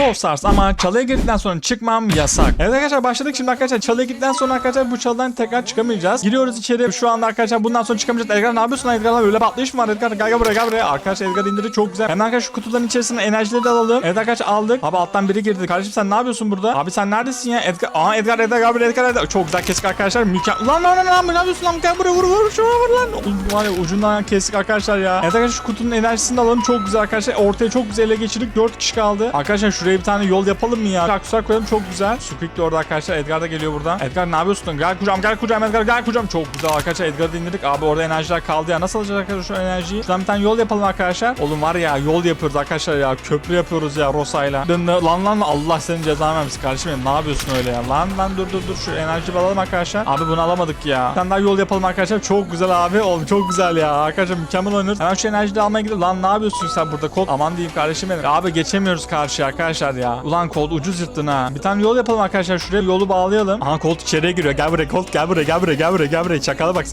Brawl Stars ama çalıya girdikten sonra çıkmam yasak. Evet arkadaşlar başladık şimdi arkadaşlar çalıya girdikten sonra arkadaşlar bu çalıdan tekrar çıkamayacağız. Giriyoruz içeri şu anda arkadaşlar bundan sonra çıkamayacağız. Edgar ne yapıyorsun Edgar'la öyle patlış mı var Edgar gel buraya gel buraya. Arkadaşlar Edgar indirdi çok güzel. Hemen arkadaşlar şu kutuların içerisine enerjileri de alalım. Evet arkadaşlar aldık. Abi alttan biri girdi. Kardeşim sen ne yapıyorsun burada? Abi sen neredesin ya? Edgar. Aa Edgar Edgar buraya Edgar Edgar. Çok güzel kesik arkadaşlar. Mükemmel. Lan lan lan lan ne yapıyorsun lan? Gel buraya vur vur şuna vur lan. Var ucundan kesik arkadaşlar ya. Evet arkadaşlar şu kutunun enerjisini alalım. Çok güzel arkadaşlar. Ortaya çok güzel ele geçirdik. 4 kişi kaldı. Arkadaşlar şuraya bir tane yol yapalım mı ya? Aksesuar koyalım çok güzel. Squeak de orada arkadaşlar. Edgar da geliyor buradan. Edgar ne yapıyorsun? Gel kucağım gel kucağım Edgar gel kucağım. Çok güzel arkadaşlar. Edgar'ı da indirdik. Abi orada enerjiler kaldı ya. Nasıl alacağız arkadaşlar şu enerjiyi? Şuradan bir tane yol yapalım arkadaşlar. Oğlum var ya yol yapıyoruz arkadaşlar ya. Köprü yapıyoruz ya Rosa'yla. Dın, Lan lan Allah senin cezanı vermesin kardeşim benim. Ne yapıyorsun öyle ya? Lan lan dur dur dur. Şu enerji alalım arkadaşlar. Abi bunu alamadık ya. Bir tane daha yol yapalım arkadaşlar. Çok güzel abi. Oğlum çok güzel ya. Arkadaşlar mükemmel oynuyoruz. Hemen şu enerjiyi de almaya gidelim. Lan ne yapıyorsun sen burada kod? Aman diyeyim kardeşim benim. Ya Abi geçemiyoruz karşıya arkadaşlar ya. Ulan kod ucuz yırttın ha. Bir tane yol yapalım arkadaşlar. Şuraya yolu bağlayalım. Aha kod içeriye giriyor. Gel buraya kod gel buraya gel buraya gel buraya gel buraya. Çakala bak.